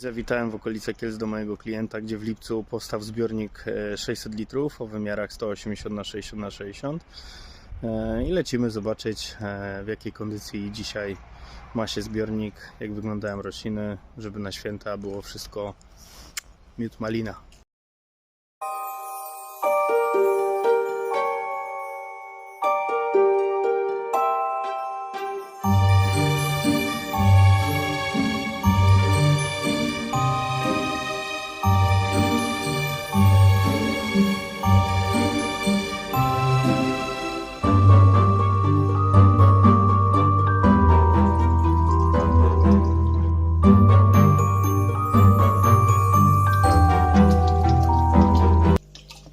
Zawitałem w okolice Kielc do mojego klienta, gdzie w lipcu powstał zbiornik e, 600 litrów o wymiarach 180 na 60 na 60 E, i lecimy zobaczyć e, w jakiej kondycji dzisiaj ma się zbiornik, jak wyglądają rośliny, żeby na święta było wszystko miód malina.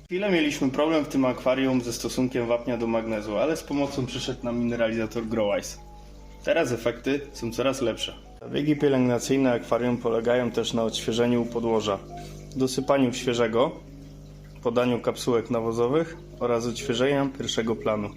Chwilę mieliśmy problem w tym akwarium ze stosunkiem wapnia do magnezu, ale z pomocą przyszedł nam mineralizator Growice. Teraz efekty są coraz lepsze. Zabiegi pielęgnacyjne akwarium polegają też na odświeżeniu podłoża, dosypaniu świeżego, podaniu kapsułek nawozowych oraz odświeżenia pierwszego planu.